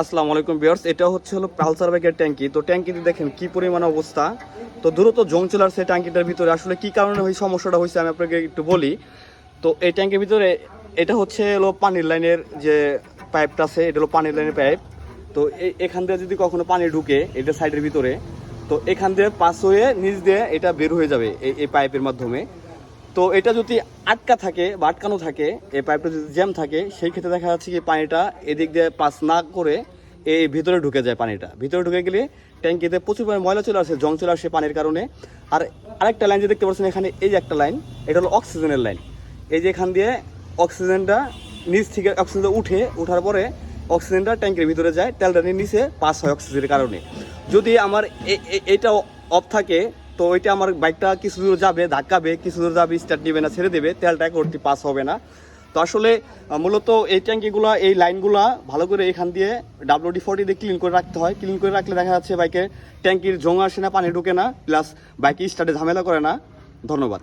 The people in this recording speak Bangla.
আসসালামু আলাইকুম বিয়ার্স এটা হচ্ছে হলো পালসার বাইকের ট্যাঙ্কি। তো ট্যাঙ্কিতে দেখেন কি পরিমাণ অবস্থা। তো দ্রুত জং চলে আসছে ট্যাঙ্কিটার ভিতরে। আসলে কি কারণে ওই সমস্যাটা হয়েছে আমি আপনাকে একটু বলি। তো এই ট্যাঙ্কির ভিতরে এটা হচ্ছে হলো পানির লাইনের যে পাইপটা আছে, এটা হলো পানির লাইনের পাইপ। তো এই- এখান দিয়ে যদি কখনো পানি ঢুকে, এটা সাইডের ভিতরে, তো এখান দিয়ে পাস হয়ে নিচ দিয়ে এটা বের হয়ে যাবে এই পাইপের মাধ্যমে। তো এটা যদি আটকা থাকে বা আটকানো থাকে, এই পাইপটা যদি জ্যাম থাকে, সেই ক্ষেত্রে দেখা যাচ্ছে কি পানিটা এদিক দিয়ে পাস না করে এই ভিতরে ঢুকে যায় পানিটা। ভিতরে ঢুকে গেলে ট্যাঙ্কিতে প্রচুর পরিমাণে ময়লা চলে আসে, জং চলে আসে পানির কারণে। আর আরেকটা লাইন যে দেখতে পাচ্ছেন এখানে, এই যে একটা লাইন এটা হলো অক্সিজেনের লাইন এই যে এখান দিয়ে অক্সিজেনটা নিচ থেকে অক্সিজেনটা উঠে, ওঠার পরে অক্সিজেনটা ট্যাঙ্কের ভিতরে যায়, তেলটা নিচে পাস হয় অক্সিজেনের কারণে। যদি আমার এটা অফ থাকে তো ওইটা আমার বাইকটা কিছু দূর যাবে, ধাক্কাবে, কিছু দূর যাবে স্টার্ট নেবে না, ছেড়ে দেবে, তেলটা একটি পাস হবে না। তো আসলে মূলত এই ট্যাঙ্কিগুলো, এই লাইনগুলো ভালো করে এখান দিয়ে ডাব্লিউডি ফোর্টি দিয়ে ক্লিন করে রাখতে হয়। ক্লিন করে রাখলে দেখা যাচ্ছে বাইকের ট্যাঙ্কির জং আসে না পানি ঢুকে না প্লাস বাইকে স্টার্টে ঝামেলা করে না। ধন্যবাদ।